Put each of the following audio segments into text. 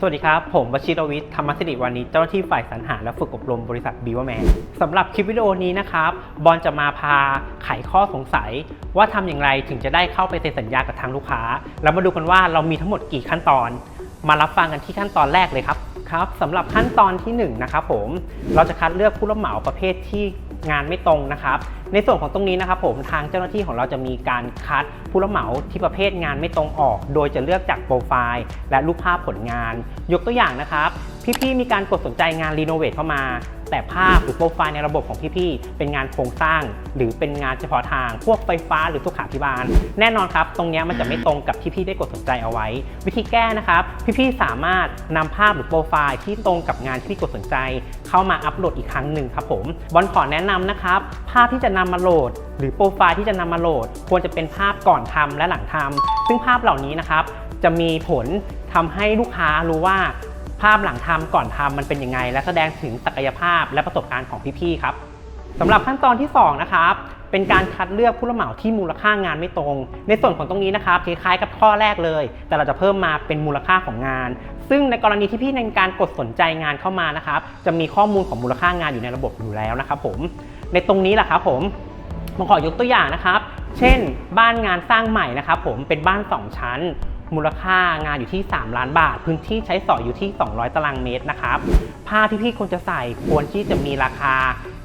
สวัสดีครับ ผมวชิรวิทย์ธรรมสิริวานิชเจ้าหน้าที่ฝ่ายสรรหาและฝึกอบรมบริษัทบีวแมนสำหรับคลิปวิดีโอนี้นะครับ บอลจะมาพาไขข้อสงสัย ว่าทำอย่างไรถึงจะได้เข้าไปเซ็นสัญญากับทางลูกค้าแล้วมาดูกันว่าเรามีทั้งหมดกี่ขั้นตอน มารับฟังกันที่ขั้นตอนแรกเลยครับครับสำหรับขั้นตอนที่หนึ่งนะครับผมเราจะคัดเลือกผู้รับเหมาประเภทที่ งานไม่ตรงนะครับ ในส่วนของตรงนี้นะครับผมทางเจ้าหน้าที่ของเราจะมีการคัดผู้รับเหมาที่ประเภทงานไม่ตรงออก โดยจะเลือกจากโปรไฟล์ และรูปภาพผลงาน ยกตัวอย่างนะครับ พี่ๆมีการกดสนใจงานรีโนเวทเข้ามา แต่ภาพหรือโปรไฟล์ในระบบของพี่ๆ เป็นงานโครงสร้าง หรือเป็นงานเฉพาะทาง พวกไฟฟ้าหรือสุขาภิบาล แน่นอนครับ ตรงนี้มันจะไม่ตรงกับที่พี่ได้กดสนใจเอาไว้ วิธีแก้นะครับ พี่ๆ สามารถนำภาพหรือโปรไฟล์ที่ตรงกับงานที่พี่กดสนใจ เข้ามาอัปโหลดอีกครั้งหนึ่งครับผมบอลขอแนะนำนะครับ ภาพที่จะนำมาโหลด หรือโปรไฟล์ที่จะนำมาโหลด ควรจะเป็นภาพก่อนทำและหลังทำซึ่งภาพเหล่านี้นะครับจะมีผลทำให้ลูกค้ารู้ว่า ภาพหลังทำก่อนทำมันเป็นยังไง และแสดงถึงศักยภาพและประสบการณ์ของพี่ๆครับสำหรับขั้นตอนที่สองนะครับ เป็นการคัดเลือกผู้รับเหมาที่มูลค่างานไม่ตรง ในส่วนของตรงนี้นะครับคล้ายๆกับข้อแรกเลย แต่เราจะเพิ่มมาเป็นมูลค่าของงาน ซึ่งในกรณีที่พี่ในการกดสนใจงานเข้ามานะครับ จะมีข้อมูลของมูลค่างานอยู่ในระบบอยู่แล้วนะครับผม ในตรงนี้แหละครับผมผมขอยกตัวอย่างนะครับ เช่น บ้านงานสร้างใหม่นะครับผมเป็นบ้าน 2 ชั้น มูลค่างานอยู่ที่ 3 ล้านบาท พื้นที่ใช้สอยอยู่ที่ 200 ตารางเมตรนะครับ ผ้าที่พี่ควรจะใส่ควรที่จะมีราคา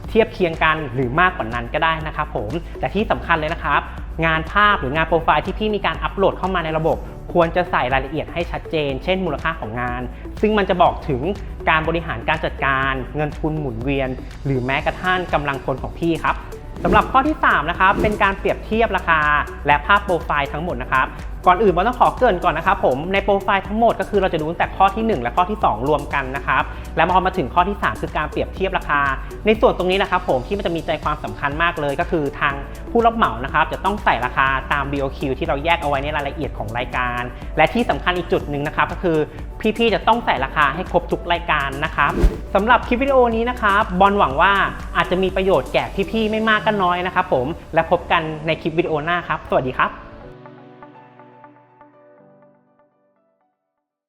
เทียบเคียงกันหรือมากกว่านั้นก็ได้นะครับผม แต่ที่สำคัญเลยนะครับ งานภาพหรืองานโปรไฟล์ที่พี่มีการอัปโหลดเข้ามาในระบบ ควรจะใส่รายละเอียดให้ชัดเจน เช่นมูลค่าของงาน ซึ่งมันจะบอกถึงการบริหารการจัดการ เงินทุนหมุนเวียน หรือแม้กระทั่งกำลังคนของพี่ครับ สำหรับข้อที่ 3 นะครับ เป็นการเปรียบเทียบราคา และภาพโปรไฟล์ทั้งหมดนะครับ ก่อนอื่นเราต้องขอเกริ่นก่อนนะครับผมในโปรไฟล์ทั้งหมดก็คือเราจะดูตั้งแต่ข้อที่ 1 และข้อที่ 2 รวมกันนะครับแล้วพอมาถึงข้อที่ 3 คือการเปรียบเทียบราคา ในส่วนตรงนี้นะครับผมที่มันจะมีใจความสำคัญมากเลย ก็คือทางผู้รับเหมานะครับจะต้องใส่ราคาตาม BOQ ที่เราแยกเอาไว้ในรายละเอียดของรายการ และที่สำคัญอีกจุดหนึ่งนะครับก็คือพี่ๆจะต้องใส่ราคาให้ครบทุกรายการนะครับสำหรับคลิปวิดีโอนี้นะครับบอลหวังว่า อาจจะมีประโยชน์แก่พี่ๆไม่มากก็น้อยนะครับผมและพบกันในคลิปวิดีโอหน้าครับ สวัสดีครับ